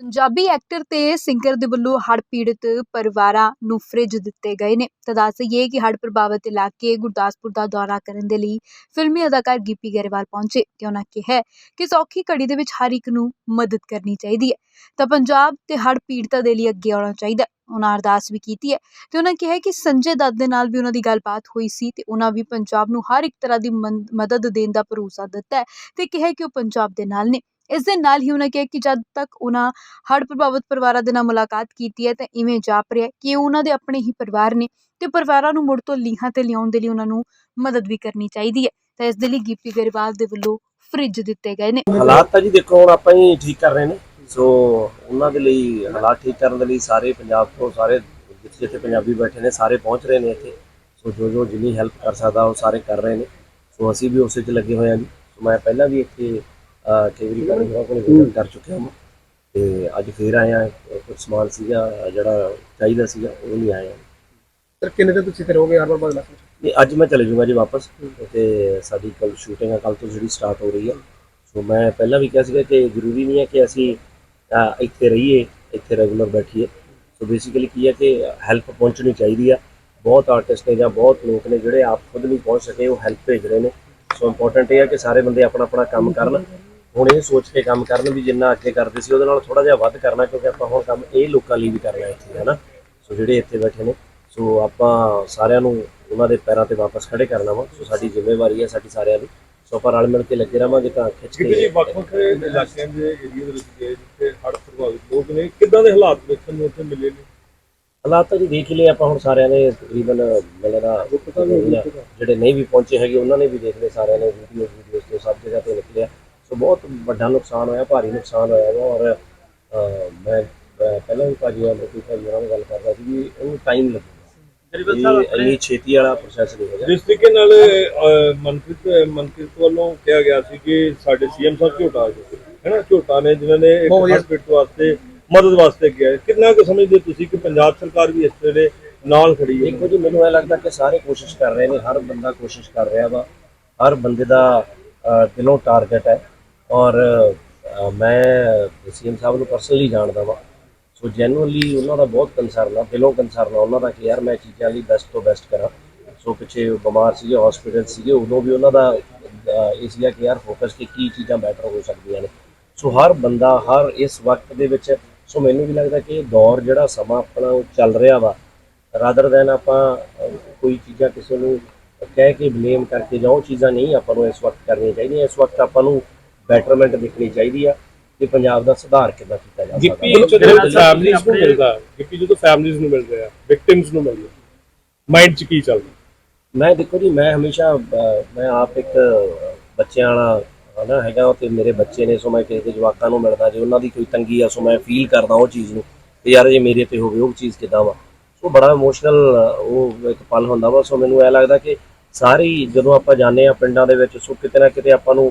Punjabi actor ਤੇ singer ਦੇ ਵੱਲੋਂ ਹੜ੍ਹ ਪੀੜਤ ਪਰਿਵਾਰਾਂ ਨੂੰ ਫ੍ਰਿਜ ਦਿੱਤੇ ਗਏ ਨੇ। ਤਾਂ ਦੱਸ ਦੇਈਏ ਕਿ ਹੜ੍ਹ ਪ੍ਰਭਾਵਿਤ ਇਲਾਕੇ ਗੁਰਦਾਸਪੁਰ ਦਾ ਦੌਰਾ ਕਰਨ ਦੇ ਲਈ ਫਿਲਮੀ ਅਦਾਕਾਰ ਗਿੱਪੀ ਗਰੇਵਾਲ ਪਹੁੰਚੇ। ਤੇ ਉਹਨਾਂ ਕਿਹਾ ਕਿ ਸੌਖੀ ਘੜੀ ਦੇ ਵਿੱਚ ਹਰ ਇੱਕ ਨੂੰ ਮਦਦ ਕਰਨੀ ਚਾਹੀਦੀ ਹੈ। ਤਾਂ ਪੰਜਾਬ ਤੇ ਹੜ੍ਹ ਪੀੜਤਾਂ ਦੇ ਲਈ ਅੱਗੇ ਆਉਣਾ ਚਾਹੀਦਾ ਉਹਨਾਂ ਅਰਦਾਸ ਵੀ ਕੀਤੀ ਹੈ। ਤੇ ਉਹਨਾਂ ਕਿਹਾ ਕਿ ਸੰਜੇ ਦੱਤ ਦੇ ਨਾਲ ਵੀ ਉਹਨਾਂ ਦੀ ਗੱਲਬਾਤ ਹੋਈ ਸੀ ਤੇ ਉਹਨਾਂ ਵੀ ਪੰਜਾਬ ਨੂੰ ਹਰ ਇੱਕ ਤਰ੍ਹਾਂ ਦੀ ਮਨ- ਮਦਦ ਦੇਣ ਦਾ ਭਰੋਸਾ ਦਿੱਤਾ ਹੈ ਤੇ ਕਿਹਾ ਕਿ ਉਹ ਪੰਜਾਬ ਦੇ ਨਾਲ ਨੇ। ਇਸ ਦੇ ਨਾਲ ਹੀ ਉਹਨਾਂ ਕਿਹਾ ਕਿ ਜਦ ਤੱਕ ਉਹਨਾਂ ਹੜ੍ਹ ਪ੍ਰਭਾਵਿਤ ਪਰਿਵਾਰਾਂ ਦੇ ਨਾਲ ਮੁਲਾਕਾਤ ਕੀਤੀ ਹੈ ਤਾਂ ਇਵੇਂ ਜਾਪ ਰਿਹਾ ਕਿ ਉਹਨਾਂ ਦੇ ਆਪਣੇ ਹੀ ਪਰਿਵਾਰ ਨੇ ਤੇ ਪਰਿਵਾਰਾਂ ਨੂੰ ਮੁੜ ਤੋਂ ਲੀਹਾਂ ਤੇ ਲਿਆਉਣ ਦੇ ਲਈ ਉਹਨਾਂ ਨੂੰ ਮਦਦ ਵੀ ਕਰਨੀ ਚਾਹੀਦੀ ਹੈ। ਤਾਂ ਇਸ ਦੇ ਲਈ ਗਿੱਪੀ ਗਰੇਵਾਲ ਦੇ ਵੱਲੋਂ ਫ੍ਰਿਜ ਦਿੱਤੇ ਗਏ ਨੇ। ਹਾਲਾਤ ਤਾਂ ਜੀ ਦੇਖੋ, ਹੁਣ ਆਪਾਂ ਹੀ ਠੀਕ ਕਰ ਰਹੇ ਨੇ। ਸੋ ਉਹਨਾਂ ਦੇ ਲਈ ਹਾਲਾਤ ਠੀਕ ਕਰਨ ਦੇ ਲਈ ਸਾਰੇ ਪੰਜਾਬ ਤੋਂ ਸਾਰੇ ਜਿੱਥੇ ਜਿੱਥੇ ਪੰਜਾਬੀ ਬੈਠੇ ਨੇ, ਸਾਰੇ ਪਹੁੰਚ ਰਹੇ ਨੇ ਇੱਥੇ। ਸੋ ਜੋ ਜੋ ਜਿੰਨੀ ਹੈਲਪ ਕਰ ਸਕਦਾ ਉਹ ਸਾਰੇ ਕਰ ਰਹੇ ਨੇ। ਸੋ ਅਸੀਂ ਵੀ ਉਸੇ 'ਚ ਲੱਗੇ ਹੋਏ ਹਾਂ ਜੀ। ਮੈਂ ਪਹਿਲਾਂ ਵੀ ਇੱਥੇ ਕਈ ਵਾਰੀ ਕਰਨ ਕੋਲ ਵਿਜ਼ਿਟ ਕਰ ਚੁੱਕਿਆ ਹਾਂ ਤੇ ਅੱਜ ਫੇਰ ਆਏ ਹਾਂ ਕੁਝ ਸਮਾਨ ਸੀਗਾ ਜਿਹੜਾ ਚਾਹੀਦਾ ਸੀਗਾ ਉਹ ਨਹੀਂ ਆਇਆ ਸਰ ਕਿੰਨੇ ਦਿਨ ਤੁਸੀਂ ਫਿਰ ਹੋਗੇ ਹਰ ਵਾਰ ਬਦਲਾ ਨਹੀਂ ਅੱਜ ਮੈਂ ਚਲੇ ਜਾਊਂਗਾ ਜੀ ਵਾਪਸ। ਤੇ ਸਾਡੀ ਕੱਲ ਸ਼ੂਟਿੰਗ ਆ ਕੱਲ ਤੋਂ ਜਿਹੜੀ ਸਟਾਰਟ ਹੋ ਰਹੀ ਹੈ ਸੋ ਮੈਂ ਪਹਿਲਾਂ ਵੀ ਕਿਹਾ ਸੀਗਾ ਕਿ ਜ਼ਰੂਰੀ ਨਹੀਂ ਹੈ ਕਿ ਅਸੀਂ ਇੱਥੇ ਰਹੀਏ ਇੱਥੇ ਰੈਗੂਲਰ ਬੈਠੀਏ। ਸੋ ਬੇਸਿਕਲੀ ਕੀ ਹੈ ਕਿ ਹੈਲਪ ਪਹੁੰਚਣੀ ਚਾਹੀਦੀ ਆ। ਬਹੁਤ ਆਰਟਿਸਟ ਨੇ ਜਾਂ ਬਹੁਤ ਲੋਕ ਨੇ ਜਿਹੜੇ ਆਪ ਖੁਦ ਨਹੀਂ ਪਹੁੰਚ ਸਕੇ ਉਹ ਹੈਲਪ ਭੇਜ ਰਹੇ ਨੇ। ਸੋ ਇੰਪੋਰਟੈਂਟ ਇਹ ਹੈ ਕਿ ਸਾਰੇ ਬੰਦੇ ਆਪਣਾ ਆਪਣਾ ਕੰਮ ਕਰਨ। ਹੁਣ ਇਹ ਸੋਚ ਕੇ ਕੰਮ ਕਰਨ ਵੀ ਜਿੰਨਾ ਅੱਗੇ ਕਰਦੇ ਸੀ ਉਹਦੇ ਨਾਲ ਥੋੜਾ ਜਿਹਾ ਵੱਧ ਕਰਨਾ ਕਿਉਂਕਿ ਆਪਾਂ ਹੁਣ ਕੰਮ ਇਹ ਲੋਕਾਂ ਲਈ ਵੀ ਕਰਨਾ ਇੱਥੇ ਹੈ ਨਾ? ਸੋ ਜਿਹੜੇ ਇੱਥੇ ਬੈਠੇ ਨੇ ਸੋ ਆਪਾਂ ਸਾਰਿਆਂ ਨੂੰ ਉਹਨਾਂ ਦੇ ਪੈਰਾਂ ਤੇ ਵਾਪਸ ਖੜੇ ਕਰਨਾ ਵਾ। ਸੋ ਸਾਡੀ ਜ਼ਿੰਮੇਵਾਰੀ ਹੈ ਸਾਡੀ ਸਾਰਿਆਂ ਦੀ। ਸੋ ਆਪਾਂ ਰਲ ਮਿਲ ਕੇ ਲੱਗੇ ਰਵਾਂਗੇ ਤਾਂ ਖਿੱਚ ਜੀ ਕੇ ਵੱਖ ਵੱਖ ਇਲਾਕਿਆਂ ਦੇ ਏਰੀਆ ਦੇ ਵਿੱਚ ਗਏ ਜਿੱਥੇ ਹੜ੍ਹ ਪ੍ਰਭਾਵਿਤ ਲੋਕ ਨੇ ਕਿੱਦਾਂ ਦੇ ਹਾਲਾਤ ਵੇਖਣ ਨੂੰ ਉੱਥੇ ਮਿਲੇ ਨੇ? ਹਾਲਾਤ ਤਾਂ ਜੀ ਦੇਖ ਹੀ ਲਏ ਆਪਾਂ ਹੁਣ ਸਾਰਿਆਂ ਨੇ ਤਕਰੀਬਨ ਮਿਲਣਾ ਜਿਹੜੇ ਨਹੀਂ ਵੀ ਪਹੁੰਚੇ ਹੈਗੇ ਉਹਨਾਂ ਨੇ ਵੀ ਦੇਖ ਲਏ ਸਾਰਿਆਂ ਨੇ ਵੀਡੀਓ ਵੀਡੀਓਜ਼ ਤੋਂ ਸਭ ਜਗ੍ਹਾ ਤੋਂ ਨਿਕਲਿਆ। ਸੋ ਬਹੁਤ ਵੱਡਾ ਨੁਕਸਾਨ ਹੋਇਆ ਭਾਰੀ ਨੁਕਸਾਨ ਹੋਇਆ ਵਾ ਔਰ ਅਹ, ਮੈਂ ਪਹਿਲਾਂ ਵੀ ਭਾਜੀ ਅਮਰਪ੍ਰੀਤ ਭਾਜੀ ਨਾਲ ਗੱਲ ਕਰਦਾ ਸੀ ਵੀ ਇਹਨੂੰ ਟਾਈਮ ਲੱਗੂਗਾ। ਇਹ ਇੰਨੀ ਛੇਤੀ ਵਾਲਾ ਪ੍ਰੋਸੈਸ ਨਹੀਂ ਹੈਗਾ। ਜਿਸ ਤਰੀਕੇ ਨਾਲ ਅਹ, ਮਨਪ੍ਰੀਤ ਮਨਪ੍ਰੀਤ ਵੱਲੋਂ ਕਿਹਾ ਗਿਆ ਸੀ ਕਿ ਸਾਡੇ ਸੀਐਮ ਸਾਹਿਬ ਝੋਟਾ ਆ ਚੁੱਕੇ ਹੈ ਨਾ? ਝੋਟਾ ਨੇ ਜਿਨ੍ਹਾਂ ਨੇ ਇੱਕ ਬਹੁਤ ਵਧੀਆ। ਹਸਪੀਟਲ ਵਾਸਤੇ ਮਦਦ ਵਾਸਤੇ ਗਿਆ ਕਿੰਨਾ ਕੁ ਸਮਝਦੇ ਤੁਸੀਂ ਕਿ ਪੰਜਾਬ ਸਰਕਾਰ ਵੀ ਇਸ ਵੇਲੇ ਨਾਲ ਖੜੀ ਹੈ? ਦੇਖੋ ਜੀ ਮੈਨੂੰ ਇਹ ਲੱਗਦਾ ਕਿ ਸਾਰੇ ਕੋਸ਼ਿਸ਼ ਕਰ ਰਹੇ ਨੇ ਹਰ ਬੰਦਾ ਕੋਸ਼ਿਸ਼ ਕਰ ਰਿਹਾ ਵਾ। ਹਰ ਬੰਦੇ ਦਾ ਅਹ, ਦਿਲੋਂ ਟਾਰਗੇਟ ਹੈ। ਔਰ ਅਹ, ਮੈਂ ਸੀਐਮ ਸਾਹਿਬ ਨੂੰ ਪਰਸਨਲੀ ਜਾਣਦਾ ਵਾਂ। ਸੋ ਜੈਨੂਅਲੀ ਉਹਨਾਂ ਦਾ ਬਹੁਤ ਕੰਸਰਨ ਆ ਦਿਲੋਂ ਕੰਸਰਨ ਆ ਉਹਨਾਂ ਦਾ ਕਿ ਯਾਰ ਮੈਂ ਚੀਜ਼ਾਂ ਲਈ ਬੈਸਟ ਤੋਂ ਬੈਸਟ ਕਰਾਂ। ਸੋ ਪਿੱਛੇ ਬਿਮਾਰ ਸੀਗੇ ਹਸਪੀਟਲ ਸੀਗੇ ਉਦੋਂ ਵੀ ਉਹਨਾਂ ਦਾ ਅਹ, ਇਹ ਸੀਗਾ ਕਿ ਯਾਰ ਫੋਕਸ ਕਿ ਕੀ ਚੀਜ਼ਾਂ ਬੈਟਰ ਹੋ ਸਕਦੀਆਂ ਨੇ। ਸੋ ਹਰ ਬੰਦਾ ਹਰ ਇਸ ਵਕਤ ਦੇ ਵਿੱਚ ਸੋ ਮੈਨੂੰ ਵੀ ਲੱਗਦਾ ਕਿ ਇਹ ਦੌਰ ਜਿਹੜਾ ਸਮਾਂ ਆਪਣਾ ਉਹ ਚੱਲ ਰਿਹਾ ਵਾ। ਰਾਦਰ ਦੈਨ ਆਪਾਂ ਅਹ, ਕੋਈ ਚੀਜ਼ਾਂ ਕਿਸੇ ਨੂੰ ਕਹਿ ਕੇ ਬਲੇਮ ਕਰਕੇ ਜਾਂ ਉਹ ਚੀਜ਼ਾਂ ਨਹੀਂ ਆਪਾਂ ਨੂੰ ਇਸ ਵਕਤ ਕਰਨੀਆਂ ਚਾਹੀਦੀਆਂ ਇਸ ਵਕਤ ਆਪਾਂ ਨੂੰ ਬੈਟਰਮੈਂਟ ਦੇਖਣੀ ਚਾਹੀਦੀ ਆ ਕਿ ਪੰਜਾਬ ਦਾ ਸੁਧਾਰ ਕਿੱਦਾਂ ਕੀਤਾ ਜਾ ਗਿੱਪੀ ਸਕਦਾ ਜਦੋਂ ਫੈਮਲੀਜ਼ ਨੂੰ ਮਿਲਦਾ ਗਿੱਪੀ ਜਦੋਂ ਫੈਮਲੀਜ਼ ਨੂੰ ਮਿਲ ਰਿਹਾ ਵਿਕਟਿਮਸ ਨੂੰ ਮਿਲ ਰਿਹਾ ਮਾਈਂਡ 'ਚ ਕੀ ਚੱਲਦਾ? ਮੈਂ ਦੇਖੋ ਜੀ ਮੈਂ ਹਮੇਸ਼ਾ ਮੈਂ ਆਪ ਇੱਕ ਬੱਚਿਆਂ ਵਾਲਾ ਹਨਾ ਹੈਗਾ ਤੇ ਮੇਰੇ ਬੱਚੇ ਨੇ ਸੋ ਮੈਂ ਕਿਸੇ ਦੇ ਜਵਾਕਾਂ ਨੂੰ ਮਿਲਦਾ ਜੇ ਉਹਨਾਂ ਦੀ ਕੋਈ ਤੰਗੀ ਆ ਸੋ ਮੈਂ ਫੀਲ ਕਰਦਾ ਉਹ ਚੀਜ਼ ਨੂੰ ਤੇ ਯਾਰ ਜੇ ਮੇਰੇ ਤੇ ਹੋਵੇ ਉਹ ਚੀਜ਼ ਕਿਦਾਂ ਵਾ। ਸੋ ਬੜਾ ਇਮੋਸ਼ਨਲ ਉਹ ਇੱਕ ਪਲ ਹੁੰਦਾ ਵਾ ਸੋ ਮੈਨੂੰ ਇਹ ਲੱਗਦਾ ਕਿ ਸਾਰੇ ਹੀ ਜਦੋਂ ਆਪਾਂ ਜਾਂਦੇ ਆ ਪਿੰਡਾਂ ਦੇ ਵਿੱਚ ਸੋ ਕਿਤੇ ਨਾ ਕਿਤੇ ਆਪਾਂ ਨੂੰ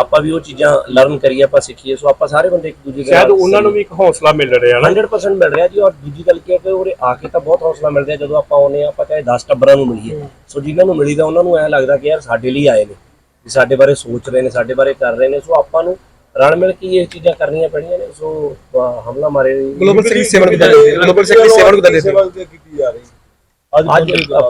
ਆਪਾਂ ਵੀ ਉਹ ਚੀਜ਼ਾਂ ਲਰਨ ਕਰੀਏ ਆਪਾਂ ਸਿੱਖੀਏ ਸੋ ਆਪਾਂ ਸਾਰੇ ਬੰਦੇ ਇੱਕ ਦੂਜੇ ਦੇ ਸ਼ਾਇਦ ਨਾਲ ਉਹਨਾਂ ਨੂੰ ਵੀ ਇੱਕ ਹੌਸਲਾ ਮਿਲ ਰਿਹਾ ਨਾ। 100% ਮਿਲ ਰਿਹਾ ਜੀ ਔਰ ਦੂਜੀ ਗੱਲ ਕੀ ਹੈ ਕਿ ਉਰੇ ਆ ਕੇ ਤਾਂ ਬਹੁਤ ਹੌਸਲਾ ਮਿਲ ਰਿਹਾ ਜਦੋਂ ਆਪਾਂ ਆਉਨੇ ਆ ਆਪਾਂ ਚਾਹੇ 10 ਟੱਬਰਾਂ ਨੂੰ ਮਿਲੀਏ। ਸੋ ਜਿਨ੍ਹਾਂ ਨੂੰ ਮਿਲੀਦਾ ਉਹਨਾਂ ਨੂੰ ਐ ਲੱਗਦਾ ਕਿ ਯਾਰ ਸਾਡੇ ਲਈ ਆਏ ਨੇ ਵੀ ਸਾਡੇ ਬਾਰੇ ਸੋਚ ਰਹੇ ਨੇ ਸਾਡੇ ਬਾਰੇ ਕਰ ਰਹੇ ਨੇ। ਸੋ ਆਪਾਂ ਨੂੰ ਰਲ ਮਿਲ ਕੇ ਇਹ ਚੀਜ਼ਾਂ ਕਰਨੀਆਂ ਪੈਣੀਆਂ ਨੇ। ਸੋ ਹਮਲਾ ਮਾਰੇ ਗਲੋਬਲ ਸਿੱਖ ਸੇਵਨ ਕਿਦਾਂ ਦੇ ਗਲੋਬਲ ਦੇ ਸੇਵਾ ਕੀਤੀ ਜਾ ਰਹੀ। ਅੱਜ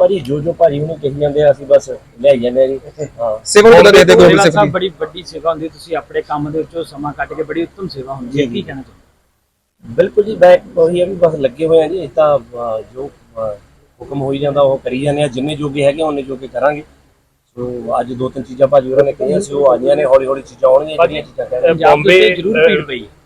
ਜੀ ਜੋ ਭਾਜੀ ਉਹਨੇ ਕਹੀ ਜਾਂਦੇ ਆ ਅਸੀਂ ਬਸ ਲੈ ਜਾਂਦੇ ਆ ਜੀ। ਹਾਂ। ਸੇਵਨ ਕਿਦਾਂ ਦੇ ਗਲੋਬਲ ਸੇਵਾ ਸਿੱਖ ਸਾਹਿਬ ਦੀ ਬੜੀ ਵੱਡੀ ਸੇਵਾ ਹੁੰਦੀ ਹੈ ਤੁਸੀਂ ਆਪਣੇ ਕੰਮ ਦੇ ਵਿੱਚੋਂ ਸਮਾਂ ਕੱਢ ਕੇ ਬੜੀ ਉੱਤਮ ਸੇਵਾ ਹੁੰਦੀ ਹੈ ਜੀ, ਕੀ ਜੀ। ਕਹਿਣਾ ਚਾਹੁੰਦੇ ਬਿਲਕੁਲ ਜੀ ਮੈਂ ਉਹੀ ਆ ਵੀ ਬਸ ਲੱਗੇ ਹੋਏ ਆ ਜੀ ਇਹ ਤਾਂ ਅਹ, ਜੋ ਅਹ, ਹੁਕਮ ਹੋਈ ਜਾਂਦਾ ਉਹ ਕਰੀ ਜਾਂਦੇ ਆ ਜਿੰਨੇ ਜੋਗੇ ਹੈਗੇ ਉਹਨੇ ਜੋਗੇ ਕਰਾਂਗੇ। ਸੋ ਅੱਜ ਦੋ ਤਿੰਨ ਚੀਜ਼ਾਂ ਭਾਜੀ ਹੋਰਾਂ ਨੇ ਕਹੀਆਂ ਸੀ ਉਹ ਆਈਆਂ ਨੇ ਹੌਲੀ ਹੌਲੀ ਚੀਜ਼ਾਂ ਆਉਣਗੀਆਂ ਜਿਹੜੀਆਂ ਚੀਜ਼ਾਂ ਕਹਿ ਰਹੇ ਪੰਜਾਬ ਦੇ ਉੱਤੇ ਜ਼ਰੂਰ ਭੀੜ ਪਈ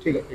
ਠੀਕ ਹੈ